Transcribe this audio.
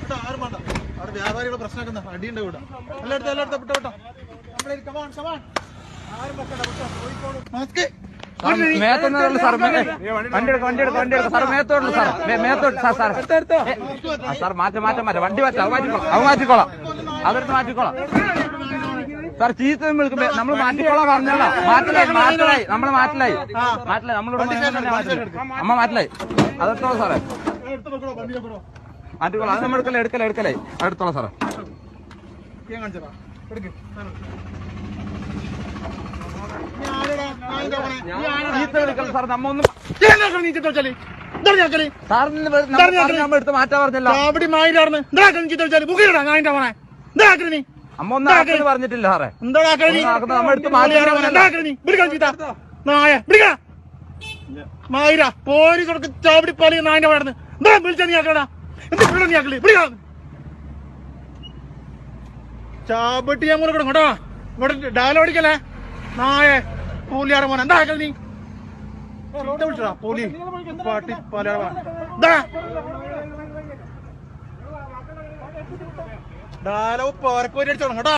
കേട്ടോ ആരും വേണ്ട അവിടെ വ്യാപാരികളുടെ പ്രശ്നമാക്കുന്ന അടിയുണ്ട് ഇവിടെ എല്ലായിടത്തും എല്ലായിടത്തും വിട്ടോ വിട്ടോ നമ്മുടെ കമാൺ ആരും വെക്കണ്ട വിട്ടോ മാസ്ക് മേത്തോട്ട് സാർ വണ്ടി എടുക്ക വണ്ടി എടുക്ക വണ്ടി എടുക്ക സാർ മേത്തോട്ട് സാർ മേത്തോട്ട് സാർ സാർ സാർ മാറ്റം വണ്ടി മാറ്റാം അത് മാറ്റിക്കോളാം അത് മാറ്റിക്കോളാം അതെടുത്ത് മാറ്റിക്കോളാം നമ്മൾ മാറ്റിക്കോളാം പറഞ്ഞല്ലോ മാറ്റലായി മാറ്റലായി. നമ്മൾ മാറ്റലായി. മാറ്റലായി നമ്മൾ അമ്മ മാറ്റലായി. അതെടുത്തോളാം സാറേ. മാറ്റിക്കോളാം. അത് നമ്മൾ എടുക്കലേ എടുക്കലേ എടുക്കലേ അതെടുത്തോളാം സാറേ. സാർ നമ്മ ഒന്നും സാറിന് എടുത്ത് പറഞ്ഞല്ലോ. അമ്മ ഒന്നും പറഞ്ഞിട്ടില്ല സാറേ. എന്താ നമ്മൾ എടുത്ത് മാറ്റി നായ മായിര പോലീസ് ഉടക്ക് ചാവടി പാലി നായിന്റെ മോനെ എന്താ വിളിച്ചാ നീ ആക്കടാ. എന്ത് വിളിക്കാ നീ ആക്കൽ? വിളിക്കാം ചാവട്ടി ഞാൻ കൊടുക്കണം കേട്ടോ. ഇവിടെ ഡയലോടിക്കല്ലേ നായ പൂലിയാറ മോനെ. എന്താ ആക്കൽ നീ? വിളിച്ചടാ പോലി. പാട്ടി പാലിയാറ എന്താ ഡയലോഗ് പോരക്കോരി അടിച്ചോണം കേട്ടോ.